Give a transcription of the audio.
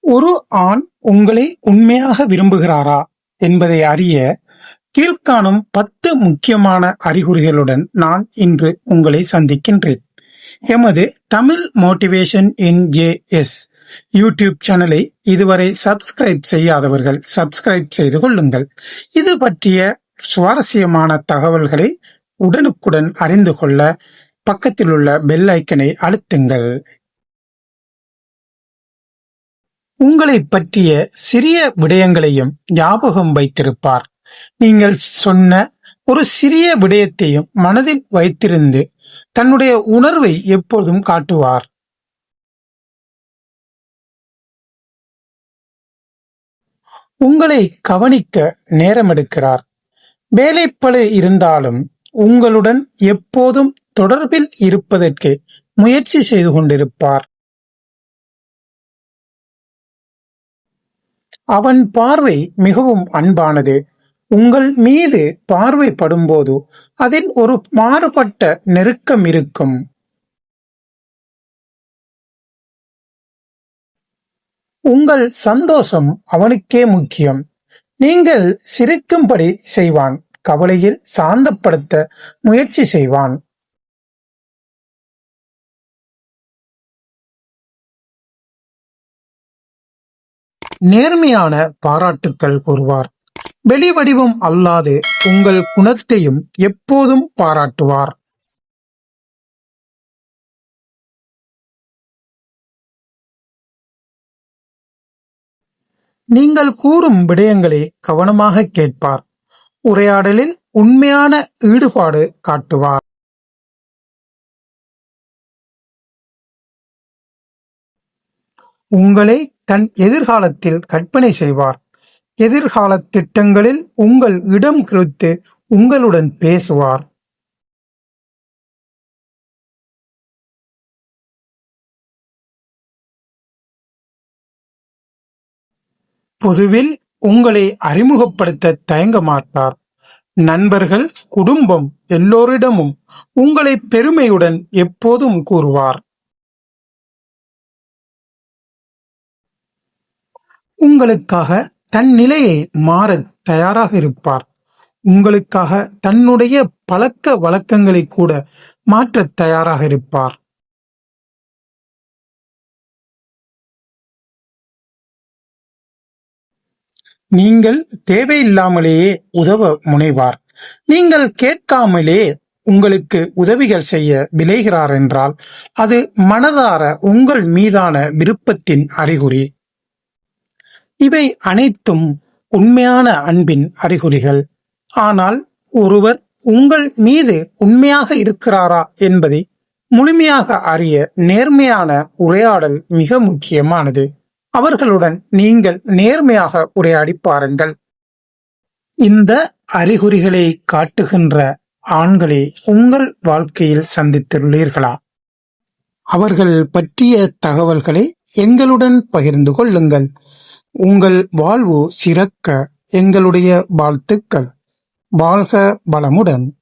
ஒரு ஆண் உங்களை உண்மையாக விரும்புகிறாரா என்பதை அறிய கீழ்காணும் பத்து முக்கியமான அறிகுறிகளுடன் நான் இன்று உங்களை சந்திக்கின்றேன். எமது Tamil motivation N J S YouTube சேனலை இதுவரை சப்ஸ்கிரைப் செய்யாதவர்கள் சப்ஸ்கிரைப் செய்து கொள்ளுங்கள். இது பற்றிய சுவாரஸ்யமான தகவல்களை உடனுக்குடன் அறிந்து கொள்ள பக்கத்தில் உள்ள பெல் ஐக்கனை அழுத்துங்கள். உங்களை பற்றிய சிறிய விடயங்களையும் ஞாபகம் வைத்திருப்பார். நீங்கள் சொன்ன ஒரு சிறிய விடயத்தையும் மனதில் வைத்திருந்து தன்னுடைய உணர்வை எப்போதும் காட்டுவார். உங்களை கவனிக்க நேரமெடுக்கிறார். வேலைப்பழு இருந்தாலும் உங்களுடன் எப்போதும் தொடர்பில் இருப்பதற்கு முயற்சி செய்து கொண்டிருப்பார். அவன் பார்வை மிகவும் அன்பானது. உங்கள் மீது பார்வை படும்போது அதில் ஒரு மாறுபட்ட நெருக்கம் இருக்கும். உங்கள் சந்தோஷம் அவனுக்கே முக்கியம். நீங்கள் சிரிக்கும்படி செய்வான். கவலையில் சாந்தப்படுத்த முயற்சி செய்வான். நேர்மையான பாராட்டுக்கள் கூறுவார். வெளிவடிவம் அல்லாது உங்கள் குணத்தையும் எப்போதும் பாராட்டுவார். நீங்கள் கூறும் விடயங்களை கவனமாக கேட்பார். உரையாடலில் உண்மையான ஈடுபாடு காட்டுவார். உங்களை தன் எதிர்காலத்தில் கற்பனை செய்வார். எதிர்கால திட்டங்களில் உங்கள் இடம் குறித்து உங்களுடன் பேசுவார். பொதுவில் உங்களை அறிமுகப்படுத்த தயங்க மாட்டார். நண்பர்கள் குடும்பம் எல்லோரிடமும் உங்களை பெருமையுடன் எப்போதும் கூறுவார். உங்களுக்காக தன் நிலையை மாற தயாராக இருப்பார். உங்களுக்காக தன்னுடைய பழக்க வழக்கங்களை கூட மாற்ற தயாராக இருப்பார். நீங்கள் தேவையில்லாமலேயே உதவ முனைவார். நீங்கள் கேட்காமலே உங்களுக்கு உதவிகள் செய்ய விளைகிறார் என்றால் அது மனதார உங்கள் மீதான விருப்பத்தின் அறிகுறி. இவை அனைத்தும் உண்மையான அன்பின் அறிகுறிகள். ஆனால் ஒருவர் உங்கள் மீது உண்மையாக இருக்கிறாரா என்பதை முழுமையாக அறிய நேர்மையான உரையாடல் மிக முக்கியமானது. அவர்களுடன் நீங்கள் நேர்மையாக உரையாடி பாருங்கள். இந்த அறிகுறிகளை காட்டுகின்ற ஆண்களை உங்கள் வாழ்க்கையில் சந்தித்துள்ளீர்களா? அவர்கள் பற்றிய தகவல்களை எங்களுடன் பகிர்ந்து கொள்ளுங்கள். உங்கள் வாழ்வு சிறக்க எங்களுடைய வாழ்த்துக்கள். வாழ்க வளமுடன்.